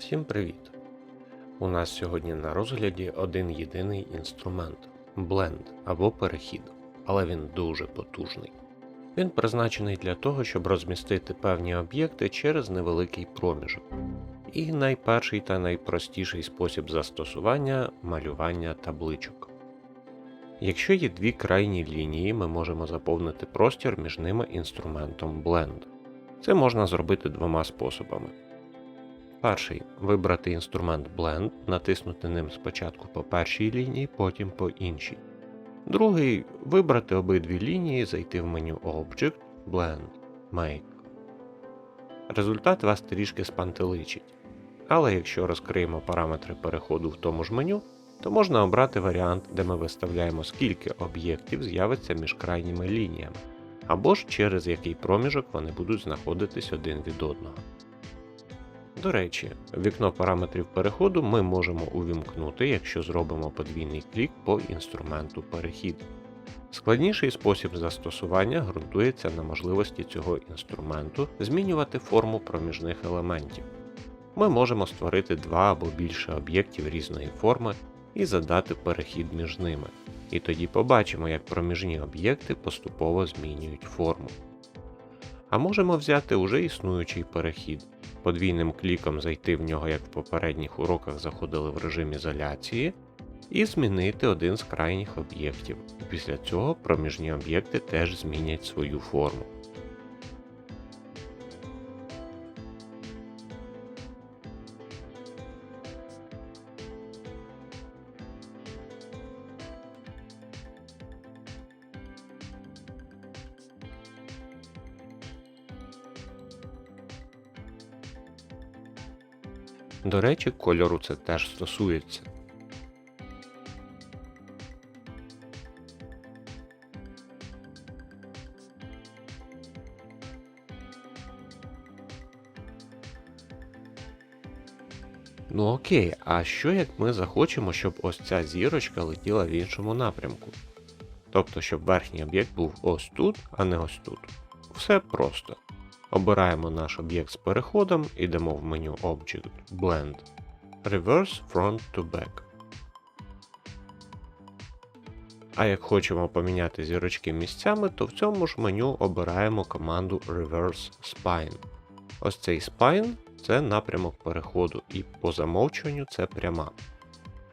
Всім привіт! У нас сьогодні на розгляді один єдиний інструмент бленд або перехід, але він дуже потужний. Він призначений для того, щоб розмістити певні об'єкти через невеликий проміжок. І найперший та найпростіший спосіб застосування малювання табличок. Якщо є дві крайні лінії, ми можемо заповнити простір між ними інструментом Blend. Це можна зробити двома способами. Перший вибрати інструмент Blend, натиснути ним спочатку по першій лінії, потім по іншій. Другий вибрати обидві лінії, зайти в меню Object, Blend, Make. Результат вас трішки спантеличить. Але якщо розкриємо параметри переходу в тому ж меню, то можна обрати варіант, де ми виставляємо скільки об'єктів з'явиться між крайніми лініями, або ж через який проміжок вони будуть знаходитись один від одного. До речі, вікно параметрів переходу ми можемо увімкнути, якщо зробимо подвійний клік по інструменту перехід. Складніший спосіб застосування ґрунтується на можливості цього інструменту змінювати форму проміжних елементів. Ми можемо створити два або більше об'єктів різної форми і задати перехід між ними. І тоді побачимо, як проміжні об'єкти поступово змінюють форму. А можемо взяти уже існуючий перехід, подвійним кліком зайти в нього, як в попередніх уроках заходили в режим ізоляції, і змінити один з крайніх об'єктів. Після цього проміжні об'єкти теж змінять свою форму. До речі, кольору це теж стосується. Ну окей, а що як ми захочемо, щоб ось ця зірочка летіла в іншому напрямку? Тобто, щоб верхній об'єкт був ось тут, а не ось тут. Все просто. Обираємо наш об'єкт з переходом, йдемо в меню Object Blend, Reverse Front to Back. А як хочемо поміняти зірочки місцями, то в цьому ж меню обираємо команду Reverse Spine. Ось цей Spine це напрямок переходу, і по замовчуванню це пряма.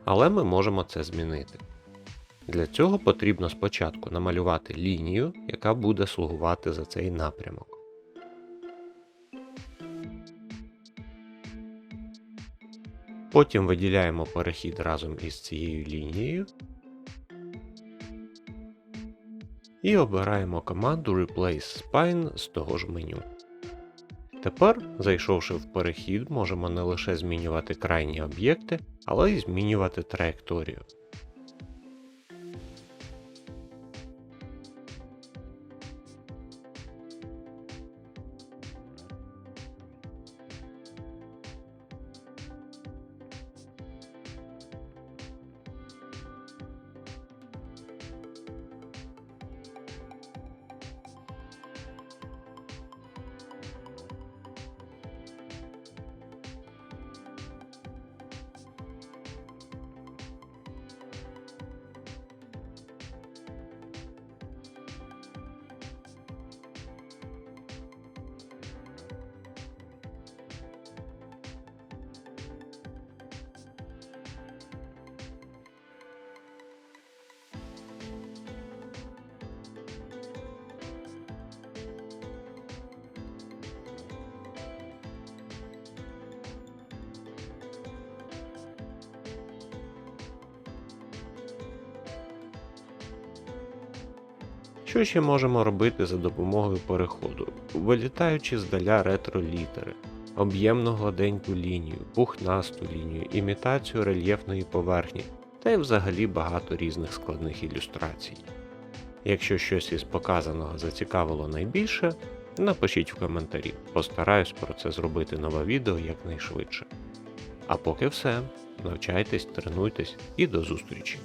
Але ми можемо це змінити. Для цього потрібно спочатку намалювати лінію, яка буде слугувати за цей напрямок. Потім виділяємо перехід разом із цією лінією і обираємо команду Replace Spine з того ж меню. Тепер, зайшовши в перехід, можемо не лише змінювати крайні об'єкти, але й змінювати траєкторію. Що ще можемо робити за допомогою переходу, вилітаючи здаля ретро-літери, об'ємну гладеньку лінію, пухнасту лінію, імітацію рельєфної поверхні та й взагалі багато різних складних ілюстрацій. Якщо щось із показаного зацікавило найбільше, напишіть в коментарі, постараюсь про це зробити нове відео якнайшвидше. А поки все, навчайтесь, тренуйтесь і до зустрічі!